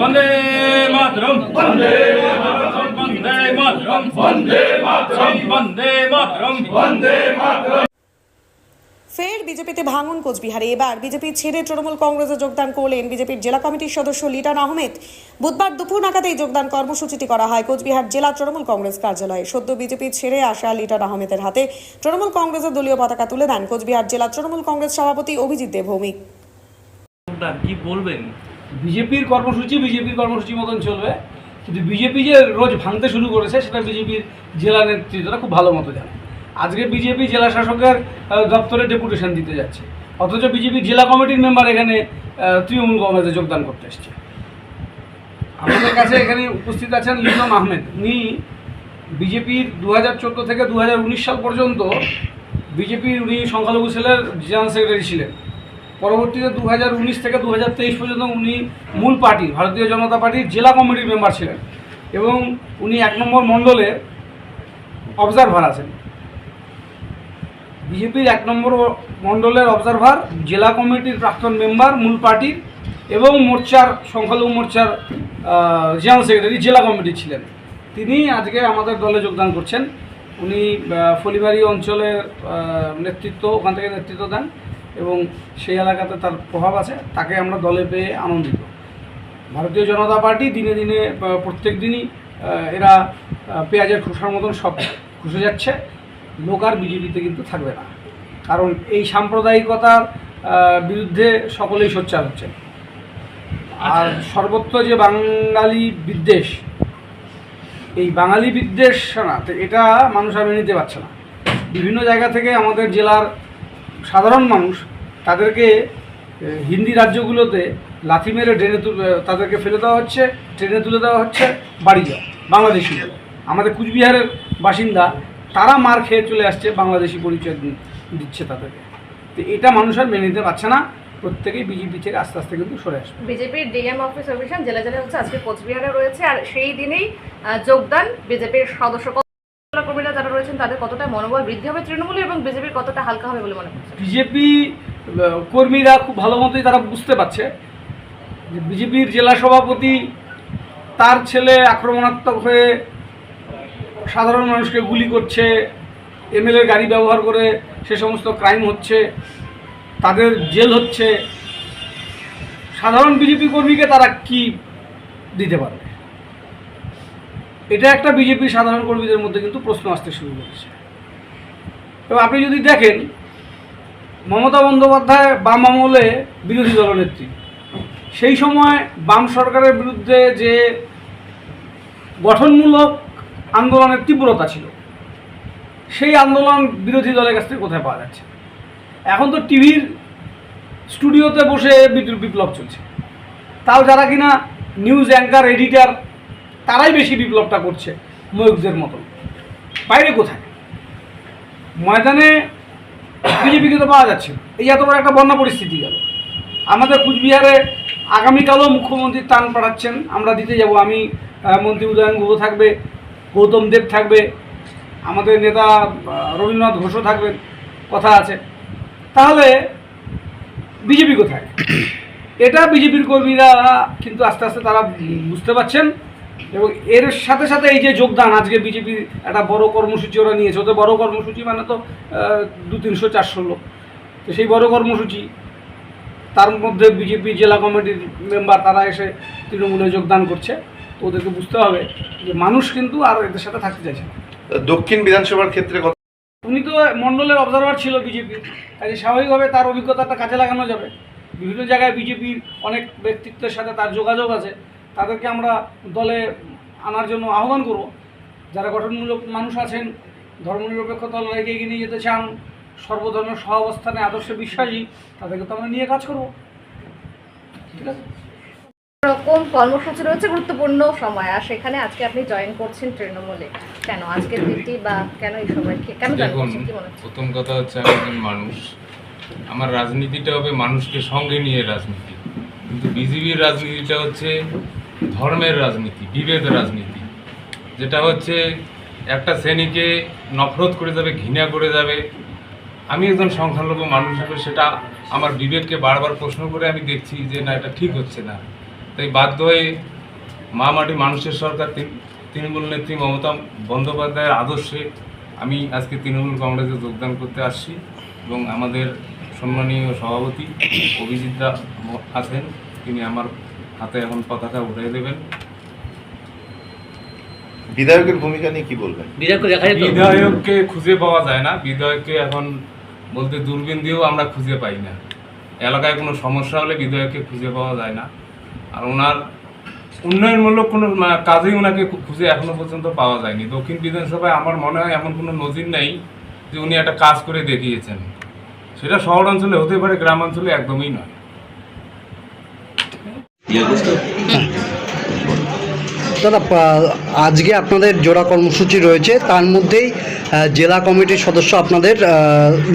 বন্দে মাতরম। বন্দে মাতরম বন্দে মাতরম। বন্দে মাতরম। বন্দে মাতরম। বন্দে মাতরম। ফের বিজেপিতে ভাঙন কোচবিহারে। এবার বিজেপি ছেড়ে তৃণমূল কংগ্রেসে যোগদান করলেন বিজেপির জেলা কমিটির সদস্য লিটন আহমেদ। বুধবার দুপুর নাগাদ এই যোগদান কর্মসূচিটি করা হয় কোচবিহার জেলা তৃণমূল কংগ্রেস কার্যালয়ে। সদ্য বিজেপি ছেড়ে আসা লিটন আহমেদের হাতে তৃণমূল কংগ্রেসের দলীয় পতাকা তুলে দেন কোচবিহার জেলা তৃণমূল কংগ্রেস সভাপতি অভিজিৎ দেবভৌমিক। কি বলবেন? বিজেপির কর্মসূচি বিজেপির কর্মসূচি মতন চলবে। কিন্তু বিজেপি যে রোজ ভাঙতে শুরু করেছে, সেটা বিজেপির জেলা নেতৃত্বরা খুব ভালো মতো জানে। আজকে বিজেপি জেলা শাসকের দপ্তরে ডেপুটেশন দিতে যাচ্ছে। অথচ বিজেপি জেলা কমিটির মেম্বার এখানে তৃণমূল কংগ্রেসে যোগদান করতে এসছে। আমাদের কাছে এখানে উপস্থিত আছেন লিটন আহমেদ। উনি বিজেপির দু হাজার চোদ্দ থেকে দু হাজার উনিশ সাল পর্যন্ত বিজেপির উনি সংখ্যালঘু সেলের জেনারেল সেক্রেটারি ছিলেন। পরবর্তীতে দু হাজার উনিশ থেকে দু হাজার তেইশ পর্যন্ত উনি মূল পার্টি, ভারতীয় জনতা পার্টির জেলা কমিটির মেম্বার ছিলেন এবং উনি এক নম্বর মণ্ডলে অবজারভার আছেন। বিজেপির এক নম্বর মণ্ডলের অবজারভার জেলা কমিটির প্রাক্তন মেম্বার, মূল পার্টির এবং মোর্চার, সংখ্যালঘু মোর্চার জেনারেল সেক্রেটারি, জেলা কমিটি ছিলেন। তিনি আজকে আমাদের দলে যোগদান করছেন। উনি ফলিবাড়ি অঞ্চলের নেতৃত্ব, ওখান থেকে নেতৃত্ব দেন। এবং সেই এলাকাতে তার প্রভাব আছে তাকে আমরা দলে পেয়ে আনন্দিত। ভারতীয় জনতা পার্টি দিনে দিনে প্রত্যেক দিনই এরা পেঁয়াজের খোসার মতন সব খুশে যাচ্ছে। লোক আর বিজেপিতে কিন্তু থাকবে না। কারণ এই সাম্প্রদায়িকতার বিরুদ্ধে সকলেই সোচ্চার হচ্ছে। আর সর্বত্র যে বাঙালি বিদ্বেষ এই বাঙালি বিদ্বেষ না তো এটা মানুষ আর নিতে পারছে না। বিভিন্ন জায়গা থেকে আমাদের জেলার সাধারণ মানুষ তাদেরকে হিন্দি রাজ্যগুলোতে লাথি মেরে ট্রেনে তাদেরকে ফেলে দেওয়া হচ্ছে ট্রেনে তুলে দেওয়া হচ্ছে, বাড়ি যাও, বাংলাদেশি বলে। আমাদের কুচবিহারের বাসিন্দা, তারা মার খেয়ে চলে আসছে, বাংলাদেশি পরিচয় দিচ্ছে তাদেরকে তো এটা মানুষ আর মেনে নিতে পারছে না, প্রত্যেকেই বিজেপি থেকে আস্তে আস্তে কিন্তু সরে আসবে বিজেপির ডিএম অফিস অফিসার জেলা জেলা হচ্ছে, আজকে কোচবিহারে রয়েছে, আর সেই দিনেই যোগদান বিজেপির সদস্য রয়েছেন তাদের কতটা মনোবল বৃদ্ধি হবে তৃণমূলে এবং বিজেপির কতটা হালকা হবে বলে মনে করছেন? বিজেপি কর্মীরা খুব ভালো মতোই তারা বুঝতে পারছে যে বিজেপির জেলা সভাপতি তার ছেলে আক্রমণাত্মক হয়ে সাধারণ মানুষকে গুলি করছে এমএলএ গাড়ি ব্যবহার করে সে সমস্ত ক্রাইম হচ্ছে, তাদের জেল হচ্ছে। সাধারণ বিজেপি কর্মীকে তারা কি দিতে পারবে? এটা একটা বিজেপির সাধারণ কর্মীদের মধ্যে কিন্তু প্রশ্ন আসতে শুরু করেছে। এবং আপনি যদি দেখেন, মমতা বন্দ্যোপাধ্যায় বাম আমলে বিরোধী দলনেত্রী। সেই সময় বাম সরকারের বিরুদ্ধে যে গঠনমূলক আন্দোলনের তীব্রতা ছিল, সেই আন্দোলন বিরোধী দলের কাছ থেকে কোথায় পাওয়া যাচ্ছে? এখন তো টিভির স্টুডিওতে বসে বিপ্লব চলছে। তাও যারা কিনা নিউজ অ্যাঙ্কার এডিটার তারাই বেশি বিপ্লবটা করছে ময়ূকদের মতন। বাইরে কোথায়? ময়দানে বিজেপিকে তো পাওয়া যাচ্ছে এই এত বড় একটা বন্যা পরিস্থিতি গেল। আমাদের কুচবিহারে আগামীকালও মুখ্যমন্ত্রী টান পাঠাচ্ছেন। আমরা দিতে যাব। আমি মন্ত্রী উদয়ন গুহ থাকবে, গৌতম দেব থাকবে, আমাদের নেতা রবীন্দ্রনাথ ঘোষও থাকবেন, কথা আছে। তাহলে বিজেপি কোথায়? এটা বিজেপির কর্মীরা কিন্তু আস্তে আস্তে তারা বুঝতে পারছেন। এবং এর সাথে সাথে এই যে যোগদান আজকে বিজেপির একটা বড় কর্মসূচি ওরা নিয়েছে। ওদের বড় কর্মসূচি মানে তো দু তিনশো চারশো লোক। তো সেই বড় কর্মসূচি তার মধ্যে বিজেপি জেলা কমিটির মেম্বার তারা এসে তৃণমূলে যোগদান করছে। তো ওদেরকে বুঝতে হবে যে মানুষ কিন্তু আর এদের সাথে থাকতে চাইছে দক্ষিণ বিধানসভার ক্ষেত্রে উনি তো মণ্ডলের অবজারভার ছিল বিজেপি। কাজে স্বাভাবিকভাবে তার অভিজ্ঞতাটা কাজে লাগানো যাবে। বিভিন্ন জায়গায় বিজেপির অনেক ব্যক্তিত্বের সাথে তার যোগাযোগ আছে। তাদেরকে আমরা দলে আনার জন্য আহ্বান করব। যারা গঠনমূলক মানুষ আছেন ধর্মনিরপেক্ষতা লড়াইকে এগিয়ে নিয়ে যেতে চান সর্বধর্মের সহাবস্থানে আদর্শে বিশ্বাসী তাদেরকে তো আমরা নিয়ে কাজ করব। ঠিক আছে? এরকম কর্মসূচি রয়েছে গুরুত্বপূর্ণ সময় আর সেখানে আজকে আপনি জয়েন করছেন তৃণমূলে। কেন? আজকের দিনটি বা কেন এই সময়? কেন মনে প্রথম কথা হচ্ছে আমি একজন মানুষ। আমার রাজনীতিটা হবে মানুষকে সঙ্গে নিয়ে রাজনীতি। কিন্তু বিজেপির রাজনীতিটা হচ্ছে ধর্মের রাজনীতি বিভেদ রাজনীতি, যেটা হচ্ছে একটা শ্রেণীকে নফরত করে যাবে, ঘৃণা করে যাবে। আমি একজন সংখ্যালঘু মানুষ হিসেবে সেটা আমার বিবেককে বারবার প্রশ্ন করে আমি দেখছি যে না, এটা ঠিক হচ্ছে না। তাই বাধ্য হয়ে মা মাটি মানুষের সরকার তৃণ- তৃণমূল নেত্রী মমতা বন্দ্যোপাধ্যায়ের আদর্শে আমি আজকে তৃণমূল কংগ্রেসে যোগদান করতে আসছি এবং আমাদের সম্মানীয় সভাপতি অভিজিৎ দা আছেন। তিনি আমার হাতে এখন পতাকা উঠিয়ে দেবেন। বিধায়কের ভূমিকা নিয়ে কি বলবেন? বিধায়ককে খুঁজে পাওয়া যায় না। বিধায়ককে এখন বলতে দূরবীন দিয়েও আমরা খুঁজে পাই না। এলাকায় কোনো সমস্যা হলে বিধায়ককে খুঁজে পাওয়া যায় না। আর ওনার উন্নয়নমূলক কোনো কাজেই ওনাকে খুঁজে এখনও পর্যন্ত পাওয়া যায়নি। দক্ষিণ বিধানসভায় আমার মনে হয় এমন কোনো নজির নেই যে উনি একটা কাজ করে দেখিয়েছেন। সেটা শহর অঞ্চলে হতে পারে গ্রামাঞ্চলে একদমই নয়? দাদা আজকে আপনাদের জোড়া কর্মসূচি রয়েছে। তার মধ্যেই জেলা কমিটির সদস্য আপনাদের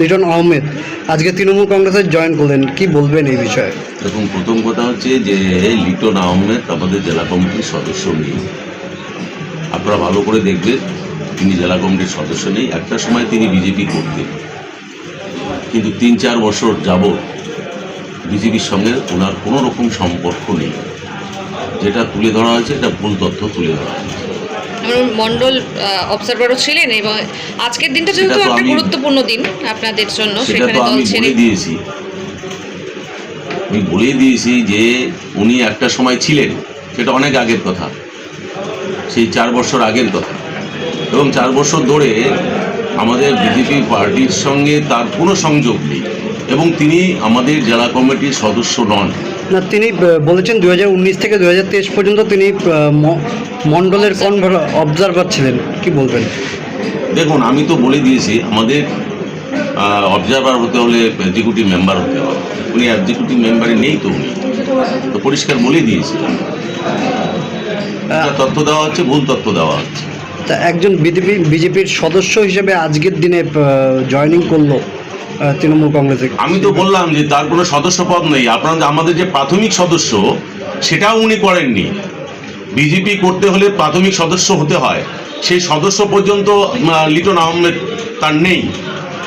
লিটন আহমেদ। আজকে তৃণমূল কংগ্রেসে জয়েন করলেন। কি বলবেন এই বিষয়ে? দেখুন প্রথম কথা হচ্ছে যে লিটন আহমেদ আমাদের জেলা কমিটির সদস্য নেই। আপনারা ভালো করে দেখবেন তিনি জেলা কমিটির সদস্য নেই। একটা সময় তিনি বিজেপি করতেন। কিন্তু তিন চার বছর যাবৎ বিজেপির সঙ্গে ওনার কোনো রকম সম্পর্ক নেই। যেটা তুলে ধরা হয়েছে এটা ভুল তথ্য তুলে ধরা হয়েছে। মন্ডল অবজারভারও ছিলেন এবং আজকের দিনটা যেহেতু একটা গুরুত্বপূর্ণ দিন আপনাদের জন্য সেখানে দল আমি ছেড়ে দিয়েছি। আমি বলে দিয়েছি যে উনি একটা সময় ছিলেন সেটা অনেক আগের কথা। সেই চার বছর আগের কথা। এবং চার বছর ধরে আমাদের বিজেপি পার্টির সঙ্গে তার কোনো সংযোগ নেই। এবং তিনি আমাদের জেলা কমিটির সদস্য নন। না তিনি বলেছেন দু হাজার উনিশ থেকে দুই হাজার তেইশ পর্যন্ত তিনি মণ্ডলের কনভার অবজারভার ছিলেন। কি বলবেন? দেখুন আমি তো বলে দিয়েছি আমাদের অবজারভার হতে হলে এক্সিকিউটিভ মেম্বার হতে হয় উনি এক্সিকিউটিভ মেম্বারে নেই তো উনি। তো পরিষ্কার বলে দিয়েছিলাম যা তথ্য দেওয়া হচ্ছে ভুল তথ্য দেওয়া হচ্ছে। তা একজন বিজেপি বিজেপির সদস্য হিসেবে আজকের দিনে জয়েনিং করল। তৃণমূল কংগ্রেসে। আমি তো বললাম যে তার কোনো সদস্য পদ নেই। আপনার আমাদের যে প্রাথমিক সদস্য সেটাও উনি করেননি। বিজেপি করতে হলে প্রাথমিক সদস্য হতে হয়। সেই সদস্য পর্যন্ত লিটন আহমেদ তার নেই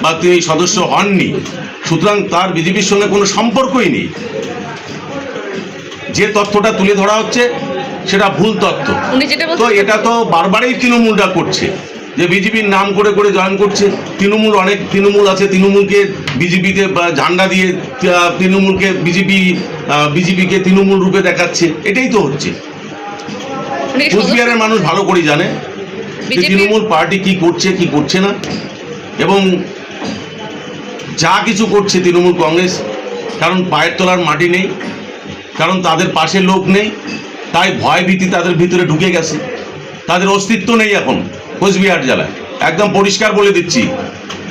বা তিনি সদস্য হননি। সুতরাং তার বিজেপির সঙ্গে কোনো সম্পর্কই নেই। যে তথ্যটা তুলে ধরা হচ্ছে সেটা ভুল তথ্য। তো এটা তো বারবারই তৃণমূলটা করছে। যে বিজেপির নাম করে করে জয়েন করছে তৃণমূল অনেক তৃণমূল আছে তৃণমূলকে বিজেপিতে ঝান্ডা দিয়ে তৃণমূলকে বিজেপি বিজেপিকে তৃণমূল রূপে দেখাচ্ছে। এটাই তো হচ্ছে। কুচবিহারের মানুষ ভালো করে জানে যে তৃণমূল পার্টি কি করছে কি করছে না। এবং যা কিছু করছে তৃণমূল কংগ্রেস কারণ পায়ের তলার মাটি নেই কারণ তাদের পাশে লোক নেই তাই ভয় ভীতি তাদের ভিতরে ঢুকে গেছে। তাদের অস্তিত্ব নেই এখন। কোচবিহার জেলায়। একদম পরিষ্কার বলে দিচ্ছি।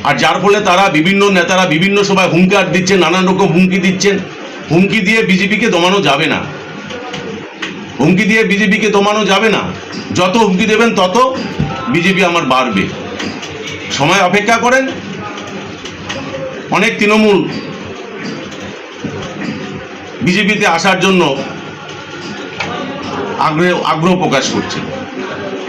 আর যার ফলে তারা বিভিন্ন নেতারা বিভিন্ন সময় হুঙ্কার দিচ্ছেন, নানান রকম হুমকি দিচ্ছেন। হুমকি দিয়ে বিজেপিকে দমানো যাবে না। হুমকি দিয়ে বিজেপিকে দমানো যাবে না। যত হুমকি দেবেন, তত বিজেপি আমার বাড়বে। সময় অপেক্ষা করেন। অনেক তৃণমূল বিজেপিতে আসার জন্য আগ্রহ আগ্রহ প্রকাশ করছে।